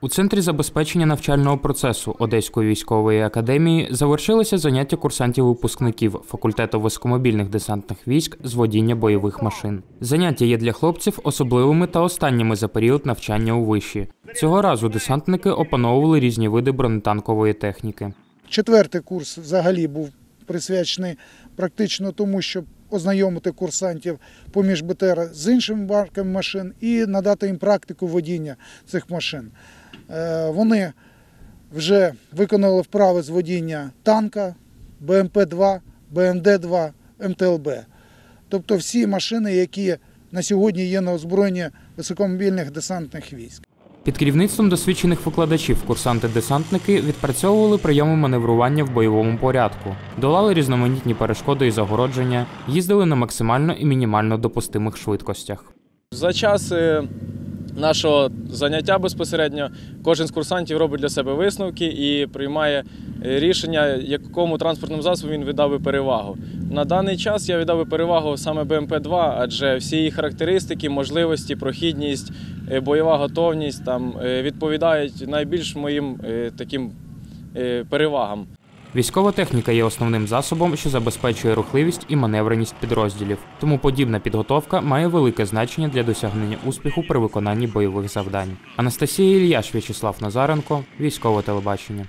У центрі забезпечення навчального процесу Одеської військової академії завершилося заняття курсантів-випускників факультету високомобільних десантних військ з водіння бойових машин. Заняття є для хлопців особливими та останніми за період навчання у виші. Цього разу десантники опановували різні види бронетанкової техніки. Четвертий курс взагалі був присвячений практично тому, щоб ознайомити курсантів поміж БТР з іншими марками машин і надати їм практику водіння цих машин. Е, Вони вже виконали вправи з водіння танка, БМП-2, БМД-2, МТЛБ. Тобто всі машини, які на сьогодні є на озброєнні високомобільних десантних військ. Під керівництвом досвідчених викладачів курсанти-десантники відпрацьовували прийоми маневрування в бойовому порядку, долали різноманітні перешкоди і загородження, їздили на максимально і мінімально допустимих швидкостях. За час е, нашого заняття безпосередньо кожен з курсантів робить для себе висновки і приймає е, рішення, якому транспортному засобу він віддав би перевагу. На даний час я віддав би перевагу саме БМП-2, адже всі її характеристики, можливості, прохідність, е, бойова готовність там е, відповідають найбільш моїм таким перевагам. Військова техніка є основним засобом, що забезпечує рухливість і маневреність підрозділів. Тому подібна підготовка має велике значення для досягнення успіху при виконанні бойових завдань. Анастасія Ільяш, В'ячеслав Назаренко, військове телебачення.